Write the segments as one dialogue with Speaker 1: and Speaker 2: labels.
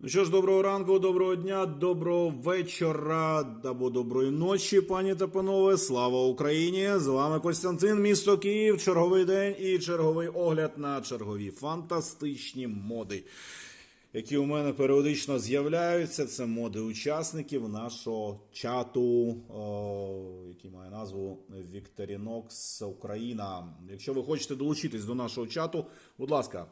Speaker 1: Ну що ж, доброго ранку, доброго дня, доброго вечора або доброї ночі, пані та панове. Слава Україні! З вами Костянтин, місто Київ. Черговий день і черговий огляд на чергові фантастичні моди, які у мене періодично з'являються. Це моди учасників нашого чату, о, який має назву Вікторінокс Україна. Якщо ви хочете долучитись до нашого чату, будь ласка,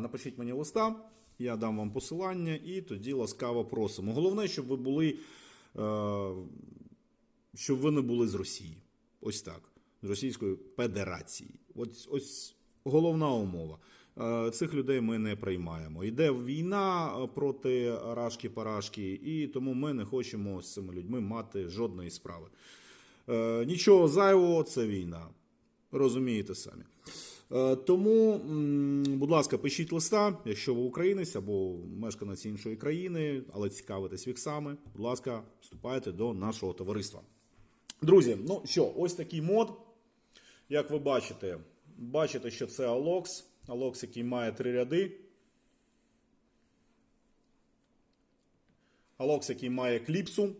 Speaker 1: напишіть мені листа. Я дам вам посилання і тоді ласкаво просимо. Головне, щоб ви були, е, щоб ви не були з Росії. Ось так. З Російської Федерації. Ось, ось головна умова. Е, Цих людей ми не приймаємо. Йде війна е, проти Рашки-Парашки, і тому ми не хочемо з цими людьми мати жодної справи. Нічого зайвого, це війна. Розумієте самі. Е, Тому, будь ласка, пишіть листа, якщо ви українець або мешканець іншої країни, але цікавитесь віксами, будь ласка, вступайте до нашого товариства. Друзі, ну що, ось такий мод. Як ви бачите, бачите, що це Alox. Alox, який має три ряди. Alox, який має кліпсу.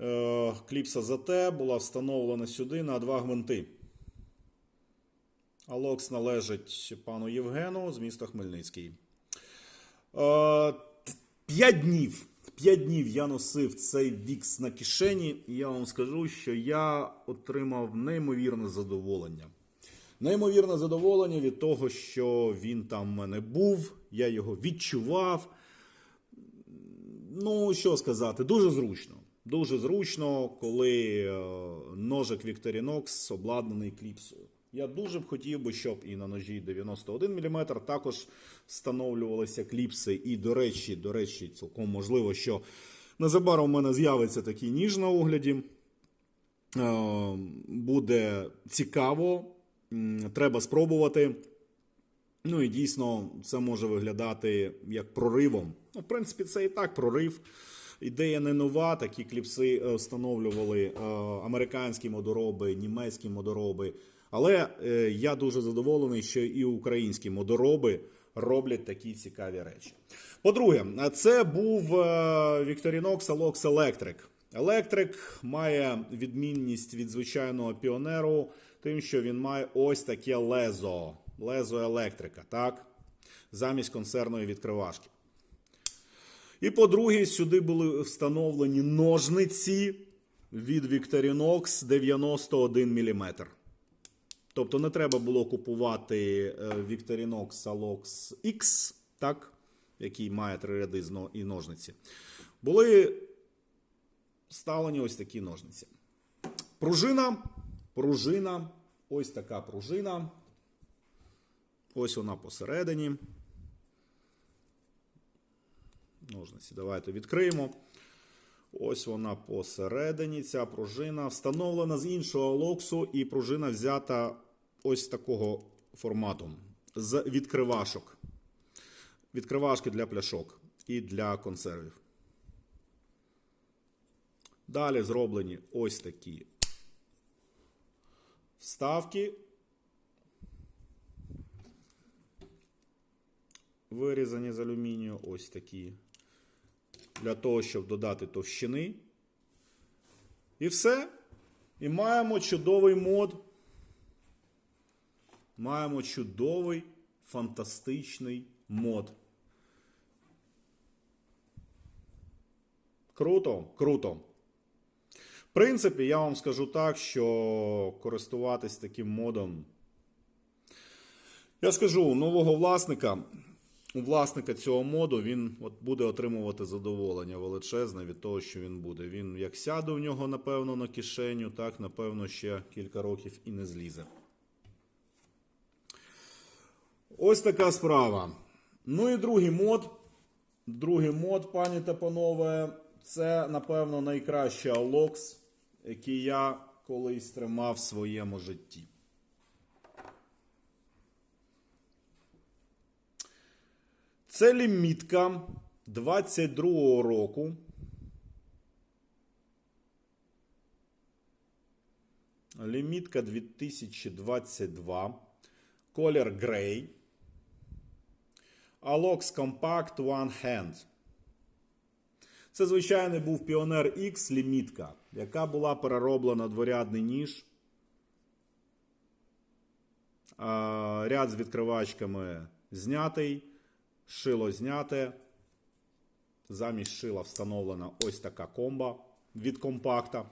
Speaker 1: Е, Кліпса ЗТ була встановлена сюди на два гвинти. Алокс належить пану Євгену з міста Хмельницький. Е, П'ять днів. П'ять днів я носив цей вікс на кишені, і я вам скажу, що я отримав неймовірне задоволення. Неймовірне задоволення від того, що він там в мене був, я його відчував. Ну, що сказати, дуже зручно. Дуже зручно, коли е, ножик Victorinox обладнаний кліпсою. Я дуже б хотів би, щоб і на ножі 91 мм також встановлювалися кліпси. І, до речі, до речі, цілком можливо, що незабаром у мене з'явиться такий ніж на огляді. Е, Буде цікаво, треба спробувати. Ну і дійсно це може виглядати як проривом. Ну, в принципі, це і так прорив. Ідея не нова. Такі кліпси е, встановлювали е, американські модороби, німецькі модороби. Але е, я дуже задоволений, що і українські модороби роблять такі цікаві речі. По-друге, це був е, Victorinox Alox Electric. Electric має відмінність від звичайного піонеру, тим, що він має ось таке лезо. Лезо електрика, так? Замість консервної відкривашки. І по-друге, сюди були встановлені ножниці від Victorinox 91 мм. Тобто не треба було купувати е, Victorinox Alox X, так, який має три ряди і ножниці. Були вставлені ось такі ножниці. Пружина, пружина, ось така пружина. Ось вона посередині. Ножниці. Давайте відкриємо. Ось вона посередині. Ця пружина встановлена з іншого локсу, і пружина взята ось такого формату з відкривашок. Відкривашки для пляшок і для консервів. Далі зроблені ось такі вставки. Вирізані з алюмінію, ось такі для того, щоб додати товщини. І все. І маємо чудовий мод. Маємо чудовий, фантастичний мод. Круто, круто. В принципі, я вам скажу так, що користуватись таким модом. Я скажу, у нового власника у власника цього моду він от буде отримувати задоволення величезне від того, що він буде. Він як сяде в нього, напевно, на кишеню, так, напевно, ще кілька років і не злізе. Ось така справа. Ну і другий мод. Другий мод, пані та панове, це, напевно, найкращий Alox, який я колись тримав в своєму житті. Це лімітка 22-го року. Лімітка 2022. Колір грей. Alox Compact One Hand. Це звичайний був Pioneer X лімітка, яка була перероблена дворядний ніж. Ряд з відкривачками знятий, шило зняте. Замість шила встановлена ось така комба від компакта.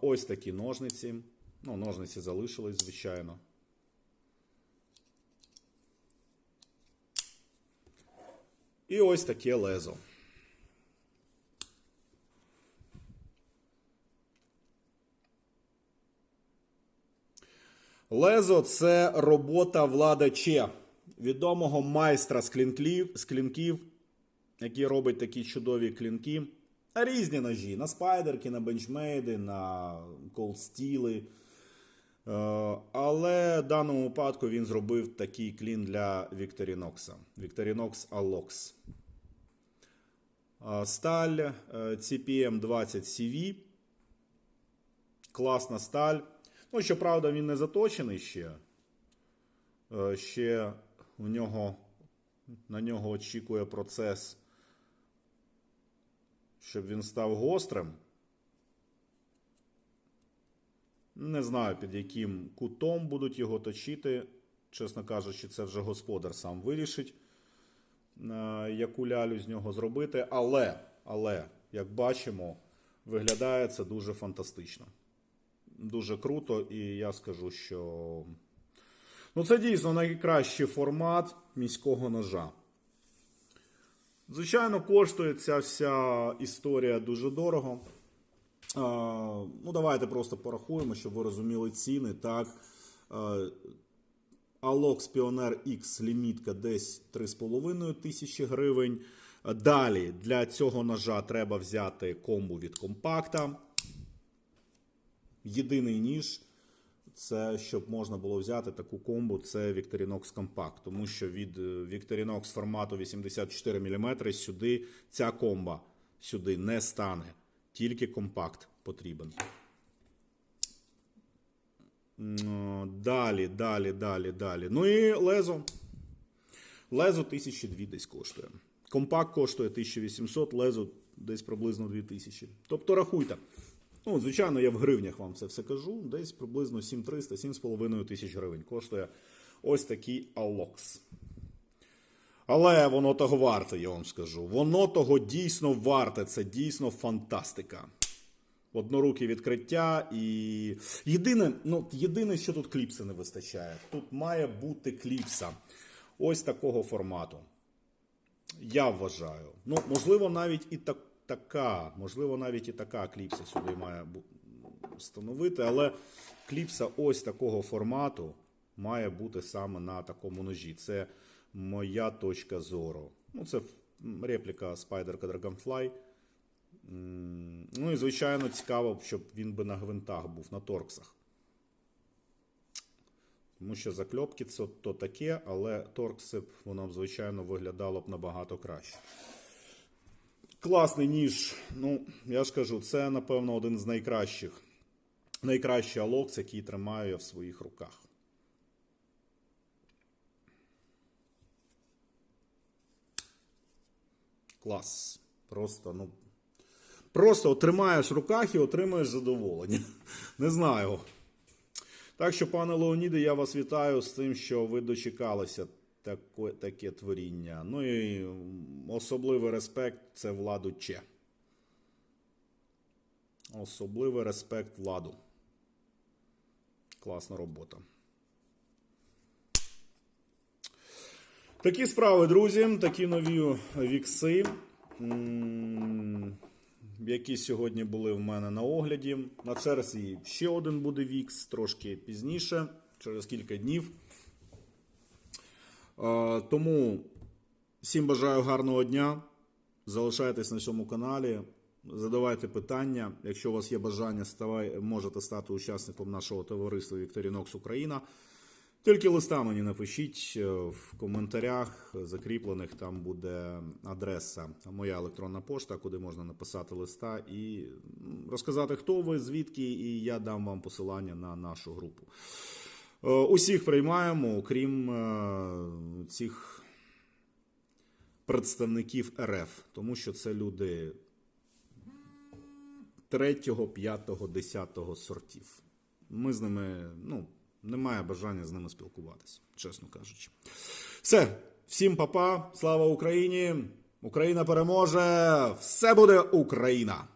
Speaker 1: Ось такі ножниці. Ну, ножниці залишились, звичайно. І ось таке лезо. Лезо це робота Влада Че, відомого майстра з клінків, який робить такі чудові клінки. Різні ножі на спайдерки, на бенчмейди, на колстіли. Е, Але в даному випадку він зробив такий клін для. Victorinox Alox. Е, Сталь CPM 20 CV. Класна сталь. Ну, щоправда, він не заточений ще. Е, Ще у нього, на нього очікує процес, щоб він став гострим. Не знаю, під яким кутом будуть його точити. Чесно кажучи, це вже господар сам вирішить, е, яку лялю з нього зробити. Але, але, як бачимо, виглядає це дуже фантастично. Дуже круто, і я скажу, що ну, це дійсно найкращий формат міського ножа. Звичайно, коштує ця вся історія дуже дорого. Ну, давайте просто порахуємо, щоб ви розуміли ціни. Так, А, Alox Pioneer X лімітка десь 3,5 тисячі гривень. Далі для цього ножа треба взяти комбу від компакта. Єдиний ніж, це щоб можна було взяти таку комбу, це Victorinox Compact. Тому що від е, Victorinox формату 84 мм сюди ця комба сюди не стане. Тільки компакт потрібен. Далі, далі, далі, далі. Ну і лезо. Лезо 1002 десь коштує. Компакт коштує 1800, лезо десь приблизно 2000. Тобто рахуйте. Ну, звичайно, я в гривнях вам це все кажу. Десь приблизно 7300, 7,5 тисяч гривень коштує ось такий Alox. Але воно того варте, я вам скажу. Воно того дійсно варте. Це дійсно фантастика. Однорукі відкриття і. Єдине, ну, єдине, що тут кліпси не вистачає. Тут має бути кліпса. Ось такого формату. Я вважаю. Ну, можливо, навіть і так, така, можливо, навіть і така кліпса сюди має встановити, але кліпса ось такого формату має бути саме на такому ножі. Це моя точка зору. Ну, це репліка Spider Dragonfly. Ну і звичайно цікаво, щоб він би на гвинтах був, на торксах. Тому що закльопки це то таке, але торкси б воно звичайно, виглядало б набагато краще. Класний ніж. Ну, я ж кажу, це, напевно, один з найкращих. Найкращий алокс, який тримаю я в своїх руках. Клас. Просто, ну. Просто тримаєш в руках і отримуєш задоволення. Не знаю. Так що, пане Леоніде, я вас вітаю з тим, що ви дочекалися таке, таке творіння. Ну і особливий респект це владу Че. Особливий респект владу. Класна робота. Такі справи, друзі, такі нові вікси, які сьогодні були в мене на огляді. На черзі ще один буде вікс трошки пізніше, через кілька днів. Е, Тому всім бажаю гарного дня. Залишайтесь на цьому каналі, задавайте питання. Якщо у вас є бажання, можете стати учасником нашого товариства Victorinox Україна. Тільки листа мені напишіть е, в коментарях закріплених, там буде адреса, моя електронна пошта, куди можна написати листа і розказати, хто ви, звідки, і я дам вам посилання на нашу групу. Е, Усіх приймаємо, окрім е, цих представників РФ, тому що це люди третього, п'ятого, десятого сортів. Ми з ними, ну, немає бажання з ними спілкуватися, чесно кажучи. Все, всім папа, слава Україні! Україна переможе! Все буде Україна!